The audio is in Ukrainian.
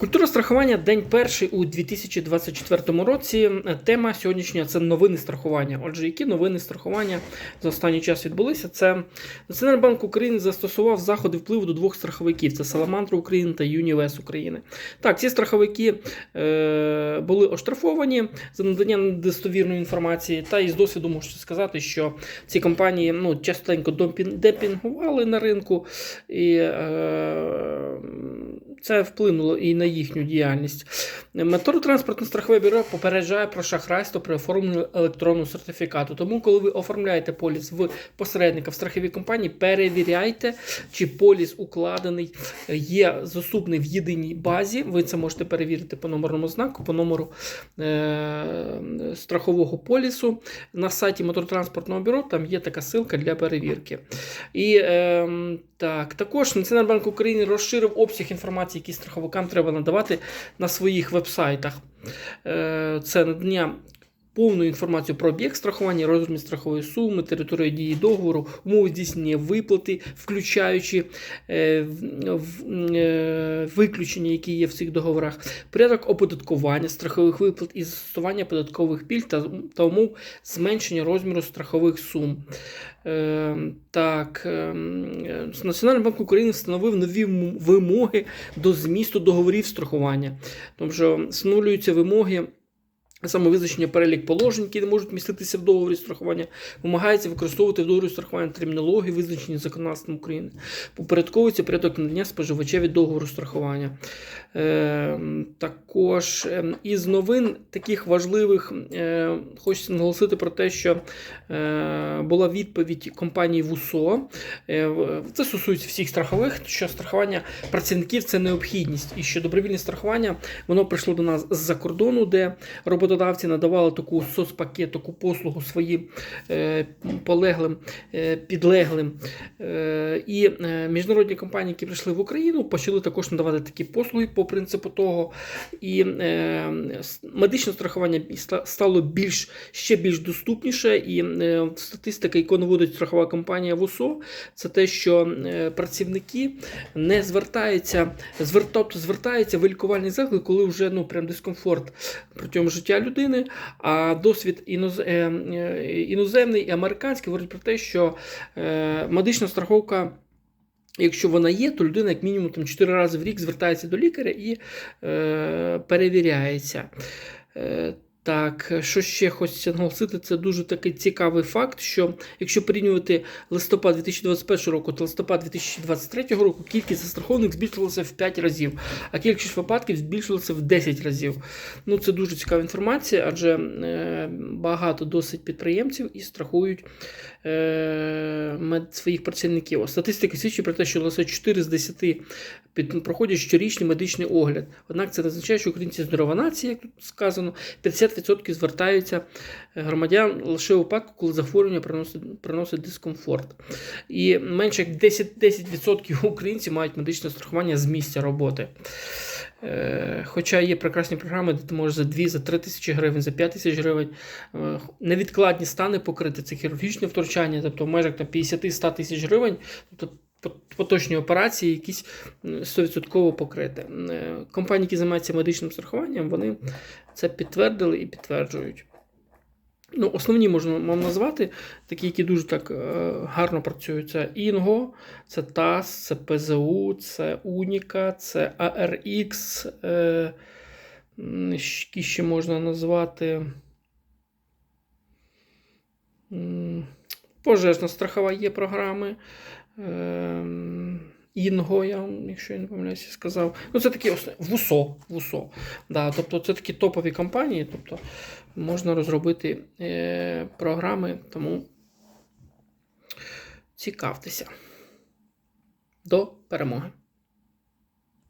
Культура страхування день перший у 2024 році. Тема сьогоднішня це новини страхування. Отже, які новини страхування за останній час відбулися? Це Національний банк України застосував заходи впливу до двох страховиків: це Саламандра України та Юнівес України. Так, ці страховики е, були оштрафовані за надання недостовірної інформації. Та із досвіду можу сказати, що ці компанії ну, частенько депінгували на ринку, і е, це вплинуло і на їхню діяльність. Моторотранспортне страхове бюро попереджає про шахрайство при оформленні електронного сертифікату. Тому, коли ви оформляєте поліс в посередника в страховій компанії, перевіряйте, чи поліс укладений, є доступний в єдиній базі. Ви це можете перевірити по номерному знаку, по номеру е- страхового полісу. На сайті моторотранспортного бюро там є така ссылка для перевірки. І е, так, також Національний банк України розширив обсяг інформації, які страховикам треба надавати на своїх вебсайтах. Е, Це надання повну інформацію про об'єкт страхування, розмір страхової суми, територію дії договору, умови здійснення виплати, включаючи е, в- е, виключення, які є в цих договорах, порядок оподаткування страхових виплат і застосування податкових пільг та, та умов зменшення розміру страхових сум. Е, так, е, е, Національний банк України встановив нові вимоги до змісту договорів страхування, тому що встановлюються вимоги. Самовизначення перелік положень, які не можуть міститися в договорі страхування, вимагається використовувати в договорі страхування термінології, визначені законодавством України. Попорядковується порядок надання споживачеві договору страхування. Е, також е, із новин таких важливих е, хочеться наголосити про те, що е, була відповідь компанії ВУСО. Е, це стосується всіх страхових, що страхування працівників це необхідність, і що добровільне страхування воно прийшло до нас з-за кордону, де роботодавці надавали таку соцпакет, таку послугу своїм е, полеглим, е, підлеглим. Е, і міжнародні компанії, які прийшли в Україну, почали також надавати такі послуги по принципу того. І медичне страхування стало більш ще більш доступніше. І статистика, яку наводить страхова компанія ВУСО, це те, що працівники не звертаються, тобто звертаються в лікувальний заклик, коли вже ну прям дискомфорт протягом життя людини. А досвід е, е, іноземний і американський говорить про те, що е, медична страховка. Якщо вона є, то людина як мінімум там 4 рази в рік звертається до лікаря і е, перевіряється. Е, так, що ще хочеться наголосити, це дуже такий цікавий факт, що якщо порівнювати листопад 2021 року та листопад 2023 року, кількість застрахованих збільшилася в 5 разів, а кількість випадків збільшилася в 10 разів. Ну, це дуже цікава інформація, адже е, багато досить підприємців і страхують е, мед- своїх працівників. Статистика свідчить про те, що лише 4 з 10 під, проходять щорічний медичний огляд. Однак це не означає, що українці здорова нація, як тут сказано, 50% звертаються е, громадян лише у випадку, коли захворювання приносить, приносить дискомфорт. І менше як 10%, 10% українців мають медичне страхування з місця роботи. Е, Хоча є прекрасні програми, де ти можеш за 2, за 3 тисячі гривень, за 5 тисяч гривень е, невідкладні стани покрити, це хірургічне втручання, тобто в межах 50-100 тисяч гривень, тобто поточні операції якісь 100% покрити. Е, Компанії, які займаються медичним страхуванням, вони це підтвердили і підтверджують. Ну, основні можна вам назвати, такі, які дуже так е, гарно працюють. Це Інго, це ТАС, це ПЗУ, це Уніка, це ARX, е, які ще можна назвати. М, Пожежна страхова є програми. Ем, Інго, я, якщо я не помиляюся, сказав. Ну, це такі. ВУСО. ВУСО. Да, тобто це такі топові компанії, тобто можна розробити е, програми, тому цікавтеся. До перемоги!